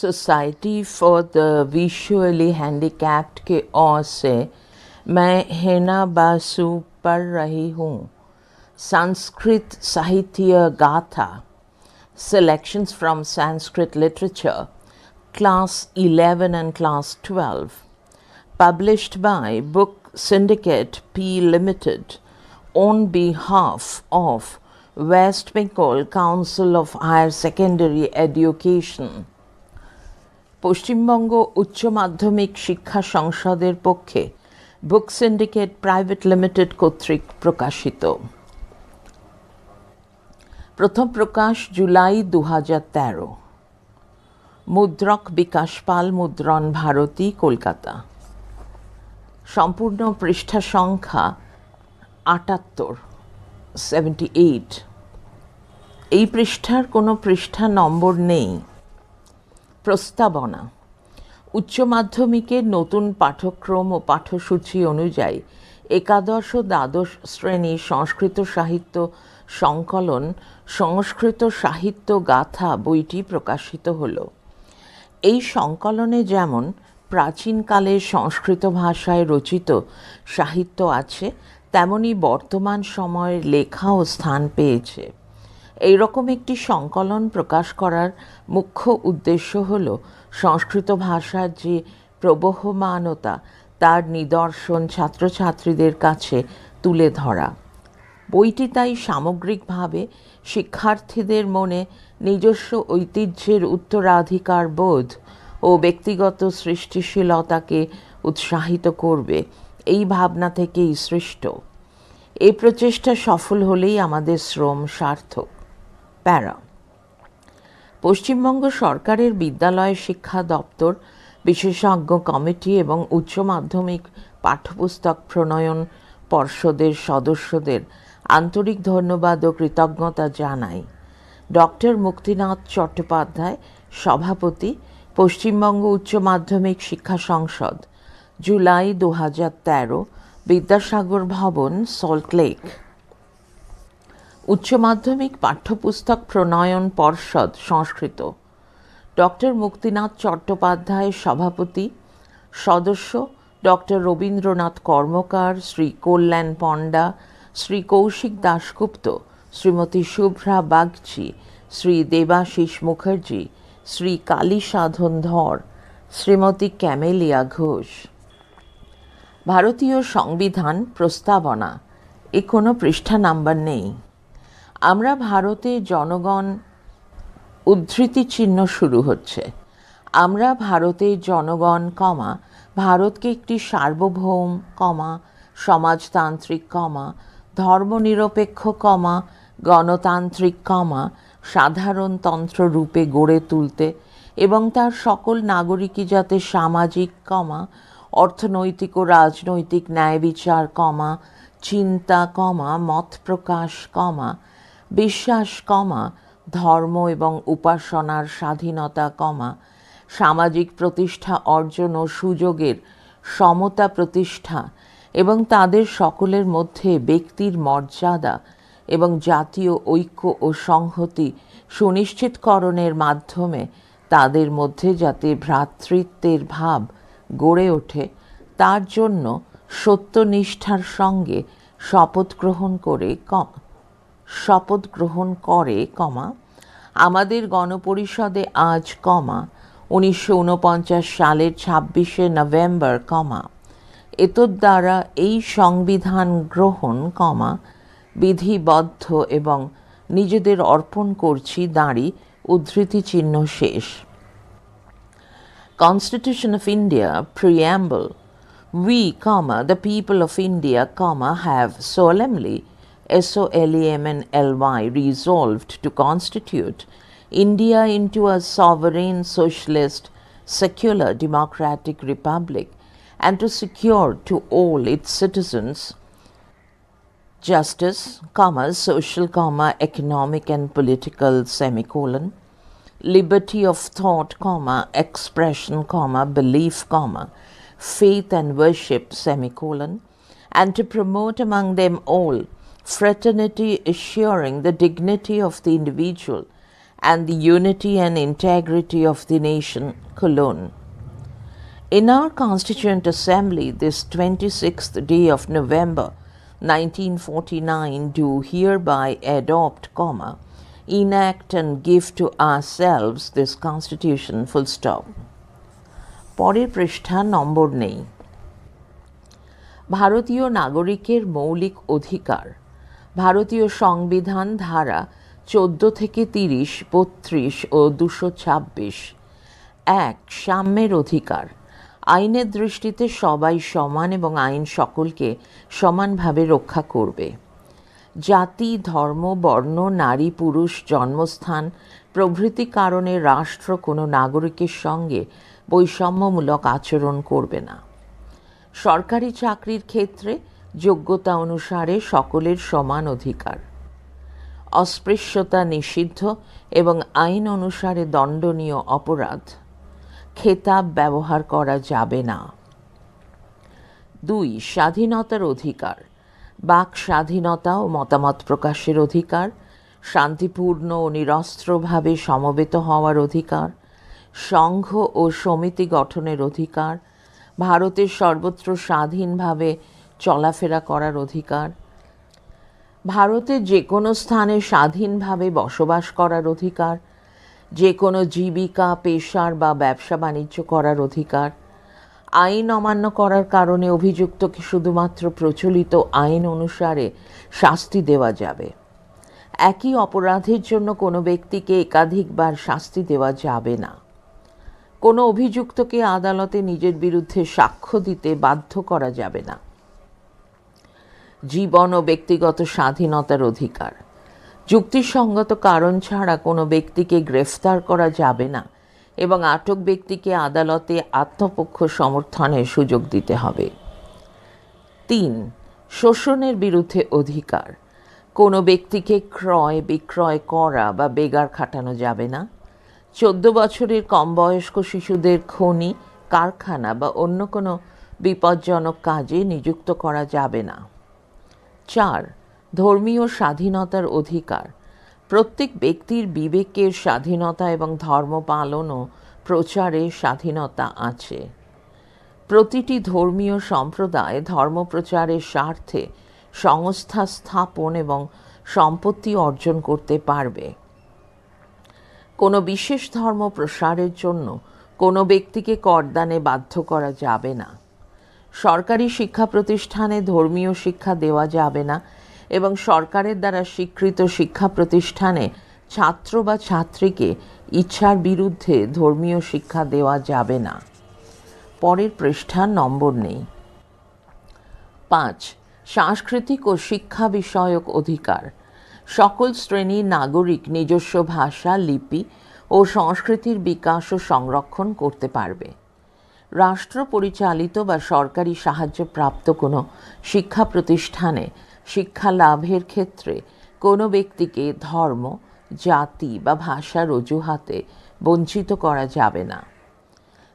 Society for the visually handicapped के ओर से मैं हेना बासु पढ़ रही हूँ संस्कृत साहित्य गाथा selections from Sanskrit literature, class 11 and class 12, published by Book Syndicate P Limited on behalf of West Bengal Council of Higher Secondary Education. Paschimbanga উচ্চ মাধ্যমিক শিক্ষা সংসদের পক্ষে বুক সিন্ডিকেট প্রাইভেট লিমিটেড কর্তৃক প্রকাশিত। প্রথম প্রকাশ জুলাই দু তেরো। মুদ্রক বিকাশ পাল, মুদ্রণ ভারতী, কলকাতা। সম্পূর্ণ পৃষ্ঠা সংখ্যা আটাত্তর সেভেন্টি এইট এই পৃষ্ঠার কোনো পৃষ্ঠা নম্বর নেই। প্রস্তাবনা। উচ্চ মাধ্যমিকের নতুন পাঠ্যক্রম ও পাঠ্যসূচি অনুযায়ী একাদশ ও দ্বাদশ শ্রেণি সংস্কৃত সাহিত্য সংকলন, সংস্কৃত সাহিত্য গাথা বইটি প্রকাশিত হল। এই সংকলনে যেমন প্রাচীনকালে সংস্কৃত ভাষায় রচিত সাহিত্য আছে, তেমনি বর্তমান সময়ের লেখাও স্থান পেয়েছে। এই রকম একটি সংকলন প্রকাশ করার মুখ্য উদ্দেশ্য হল সংস্কৃত ভাষার যে প্রবহমানতা, তার নিদর্শন ছাত্রছাত্রীদের কাছে তুলে ধরা। বইটি তাই সামগ্রিকভাবে শিক্ষার্থীদের মনে নিজস্ব ঐতিহ্যের উত্তরাধিকার বোধ ও ব্যক্তিগত সৃষ্টিশীলতাকে উৎসাহিত করবে। এই ভাবনা থেকেই সৃষ্ট। এই প্রচেষ্টা সফল হলেই আমাদের শ্রম সার্থক। প্যারা। পশ্চিমবঙ্গ সরকারের বিদ্যালয় শিক্ষা দপ্তর, বিশেষজ্ঞ কমিটি এবং উচ্চ মাধ্যমিক পাঠ্যপুস্তক প্রণয়ন পর্ষদের সদস্যদের আন্তরিক ধন্যবাদ ও কৃতজ্ঞতা জানাই। ডক্টর মুক্তিনাথ চট্টোপাধ্যায়, সভাপতি, পশ্চিমবঙ্গ উচ্চ মাধ্যমিক শিক্ষা সংসদ, জুলাই দু হাজার তেরো, বিদ্যাসাগর ভবন সল্টলেক উচ্চ মাধ্যমিক পাঠ্যপুস্তক প্রণয়ন পর্ষদ সংস্কৃত। ডক্টর মুক্তিনাথ চট্টোপাধ্যায়ের সভাপতি, সদস্য ডক্টর রবীন্দ্রনাথ কর্মকার, শ্রী কল্যাণ পণ্ডা, শ্রী কৌশিক দাশগুপ্ত, শ্রীমতী শুভ্রা বাগচি, শ্রী দেবাশিস মুখার্জি, শ্রী কালী সাধন ধর, শ্রীমতী ক্যামেলিয়া ঘোষ। ভারতীয় সংবিধান প্রস্তাবনা। এ কোনো পৃষ্ঠা নাম্বার নেই। আমরা ভারতে জনগণ উদ্ধৃতি চিহ্ন শুরু হচ্ছে। আমরা ভারতের জনগণ, কমা, ভারতকে একটি সার্বভৌম, কমা, সমাজতান্ত্রিক, কমা, ধর্মনিরপেক্ষ, কমা, গণতান্ত্রিক, কমা, সাধারণতন্ত্র রূপে গড়ে তুলতে এবং তার সকল নাগরিকই যাতে সামাজিক, কমা, অর্থনৈতিক ও রাজনৈতিক ন্যায় বিচার, কমা, চিন্তা, কমা, মত প্রকাশ, কমা বিশ্বাস কমা, ধর্ম এবং উপাসনার স্বাধীনতা কমা, সামাজিক প্রতিষ্ঠা অর্জন ও সুযোগের সমতা প্রতিষ্ঠা এবং তাদের সকলের মধ্যে ব্যক্তির মর্যাদা এবং জাতীয় ঐক্য ও সংহতি সুনিশ্চিতকরণের মাধ্যমে তাদের মধ্যে যাতে ভ্রাতৃত্বের ভাব গড়ে ওঠে, তার জন্য সত্যনিষ্ঠার সঙ্গে শপথ গ্রহণ করে কম। শপথ গ্রহণ করে কমা। আমাদের গণপরিষদে আজ কমা উনিশশো ঊনপঞ্চাশ সালের ছাব্বিশে নভেম্বর কমা। এতদ্বারা এই সংবিধান গ্রহণ কমা বিধিবদ্ধ এবং নিজেদের অর্পণ করছি দাঁড়ি উদ্ধৃতি চিহ্ন শেষ। Constitution of India Preamble. We, comma, the people of India, comma, have solemnly S-O-L-E-M-N-L-Y resolved to constitute India into a sovereign socialist secular democratic republic and to secure to all its citizens justice, comma, social, comma, economic and political semicolon, liberty of thought, comma, expression, comma, belief, comma, faith and worship, semicolon, and to promote among them all fraternity assuring the dignity of the individual and the unity and integrity of the nation, Cologne. In our Constituent Assembly, this 26th day of November 1949, do hereby adopt, comma, enact and give to ourselves this Constitution, full stop. পরের পৃষ্ঠা নম্বর নেই ভারতীয় নাগরিকের মৌলিক অধিকার ভারতীয় সংবিধান ধারা চোদ্দ থেকে তিরিশ, বত্রিশ ও দুশো ছাব্বিশ। এক, সাম্যের অধিকার। আইনের দৃষ্টিতে সবাই সমান এবং আইন সকলকে সমানভাবে রক্ষা করবে। জাতি, ধর্ম, বর্ণ, নারী, পুরুষ, জন্মস্থান, প্রভৃতি কারণে রাষ্ট্র কোনো নাগরিকের সঙ্গে বৈষম্যমূলক আচরণ করবে না। সরকারি চাকরির ক্ষেত্রে যোগ্যতা অনুসারে সকলের সমান অধিকার। অস্পৃশ্যতা নিষিদ্ধ এবং আইন অনুসারে দণ্ডনীয় অপরাধ। খেতাব ব্যবহার করা যাবে না। দুই, স্বাধীনতার অধিকার। বাক স্বাধীনতা ও মতামত প্রকাশের অধিকার। শান্তিপূর্ণ ও নিরস্ত্রভাবে সমবেত হওয়ার অধিকার। সংঘ ও সমিতি গঠনের অধিকার। ভারতের সর্বত্র স্বাধীনভাবে চলাফেরা করার অধিকার। ভারতের যে কোনো স্থানে স্বাধীনভাবে বসবাস করার অধিকার। যে কোনো জীবিকা, পেশার বা ব্যবসা বাণিজ্য করার অধিকার। আইন অমান্য করার কারণে অভিযুক্তকে শুধুমাত্র প্রচলিত আইন অনুসারে শাস্তি দেওয়া যাবে। একই অপরাধের জন্য কোনো ব্যক্তিকে একাধিকবার শাস্তি দেওয়া যাবে না। কোনো অভিযুক্তকে আদালতে নিজের বিরুদ্ধে সাক্ষ্য দিতে বাধ্য করা যাবে না। জীবন ও ব্যক্তিগত স্বাধীনতার অধিকার। যুক্তিসঙ্গত কারণ ছাড়া কোনো ব্যক্তিকে গ্রেফতার করা যাবে না এবং আটক ব্যক্তিকে আদালতে আত্মপক্ষ সমর্থনের সুযোগ দিতে হবে। তিন, শোষণের বিরুদ্ধে অধিকার। কোনো ব্যক্তিকে ক্রয়, বিক্রয় করা বা বেগার খাটানো যাবে না। চোদ্দ বছরের কম বয়স্ক শিশুদের খনি, কারখানা বা অন্য কোনো বিপজ্জনক কাজে নিযুক্ত করা যাবে না। চার, ধর্মীয় স্বাধীনতার অধিকার। প্রত্যেক ব্যক্তির বিবেকের স্বাধীনতা এবং ধর্ম পালন ও প্রচারে স্বাধীনতা আছে। প্রতিটি ধর্মীয় সম্প্রদায় ধর্ম প্রচারের স্বার্থে সংস্থা স্থাপন এবং সম্পত্তি অর্জন করতে পারবে। কোনো বিশেষ ধর্ম প্রসারের জন্য কোনো ব্যক্তিকে করদানে বাধ্য করা যাবে না। সরকারি শিক্ষা প্রতিষ্ঠানে ধর্মীয় শিক্ষা দেওয়া যাবে না এবং সরকারের দ্বারা স্বীকৃত শিক্ষা প্রতিষ্ঠানে ছাত্র বা ছাত্রীকে ইচ্ছার বিরুদ্ধে ধর্মীয় শিক্ষা দেওয়া যাবে না। পরের পৃষ্ঠার নম্বর নেই। পাঁচ, সাংস্কৃতিক ও শিক্ষা বিষয়ক অধিকার। সকল শ্রেণির নাগরিক নিজস্ব ভাষা, লিপি ও সংস্কৃতির বিকাশ ও সংরক্ষণ করতে পারবে। রাষ্ট্র পরিচালিত বা সরকারি সাহায্যপ্রাপ্ত কোনো শিক্ষা প্রতিষ্ঠানে শিক্ষা লাভের ক্ষেত্রে কোনো ব্যক্তিকে ধর্ম, জাতি বা ভাষার অজুহাতে বঞ্চিত করা যাবে না।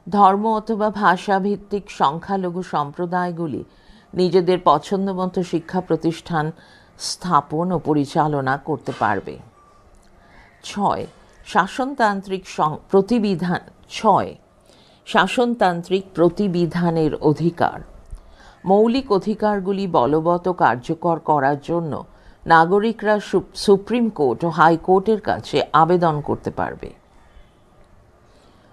ধর্ম অথবা ভাষাভিত্তিক সংখ্যালঘু সম্প্রদায়গুলি নিজেদের পছন্দমতো শিক্ষা প্রতিষ্ঠান স্থাপন ও পরিচালনা করতে পারবে। ছয়, শাসনতান্ত্রিক প্রতিবিধান ছয় শাসনতান্ত্রিক প্রতিবিধানের অধিকার। মৌলিক অধিকারগুলি বলবৎ কার্যকর করার জন্য নাগরিকরা সুপ্রিম কোর্ট ও হাইকোর্টের কাছে আবেদন করতে পারবে।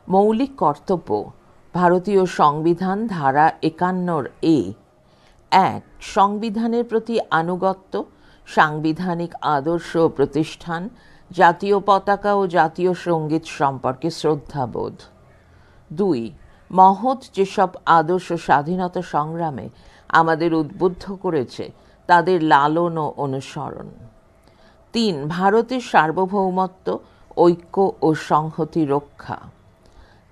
মৌলিক কর্তব্য, ভারতীয় সংবিধান ধারা একান্নর এ, এক, সংবিধানের প্রতি আনুগত্য, সাংবিধানিক আদর্শ প্রতিষ্ঠান, জাতীয় পতাকা ও জাতীয় সংগীত সম্পর্কে শ্রদ্ধাবোধ। দুই, মহৎ যেসব আদর্শ স্বাধীনতা সংগ্রামে আমাদের উদ্বুদ্ধ করেছে, তাদের লালন ও অনুসরণ। তিন, ভারতের সার্বভৌমত্ব, ঐক্য ও সংহতি রক্ষা।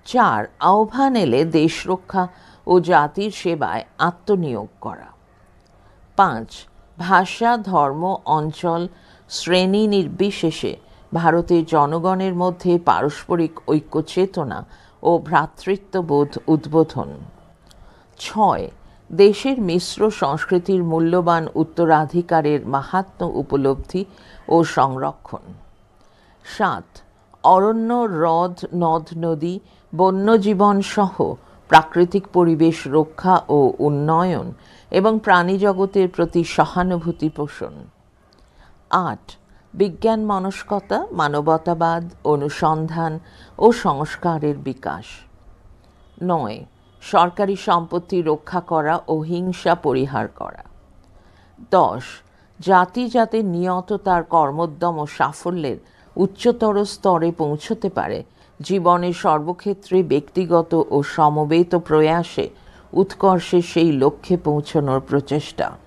চার, আহ্বান এলে দেশ রক্ষা ও জাতির সেবায় আত্মনিয়োগ করা। পাঁচ, ভাষা, ধর্ম, অঞ্চল, শ্রেণি নির্বিশেষে ভারতের জনগণের মধ্যে পারস্পরিক ঐক্য চেতনা ও ভ্রাতৃত্ববোধ উদ্বোধন। ছয়, দেশের মিশ্র সংস্কৃতির মূল্যবান উত্তরাধিকারের মাহাত্ম উপলব্ধি ও সংরক্ষণ। সাত, অরণ্য, হ্রদ, নদ, নদী, বন্যজীবন সহ প্রাকৃতিক পরিবেশ রক্ষা ও উন্নয়ন এবং প্রাণীজগতের প্রতি সহানুভূতি পোষণ আট বিজ্ঞান, মনস্কতা, মানবতাবাদ, অনুসন্ধান ও সংস্কারের বিকাশ। নয়, সরকারি সম্পত্তি রক্ষা করা ও হিংসা পরিহার করা। দশ, জাতি যাতে নিয়ত তার কর্মোদ্যম ও সাফল্যের উচ্চতর স্তরে পৌঁছতে পারে জীবনের সর্বক্ষেত্রে ব্যক্তিগত ও সমবেত প্রয়াসে উৎকর্ষে সেই লক্ষ্যে পৌঁছানোর প্রচেষ্টা।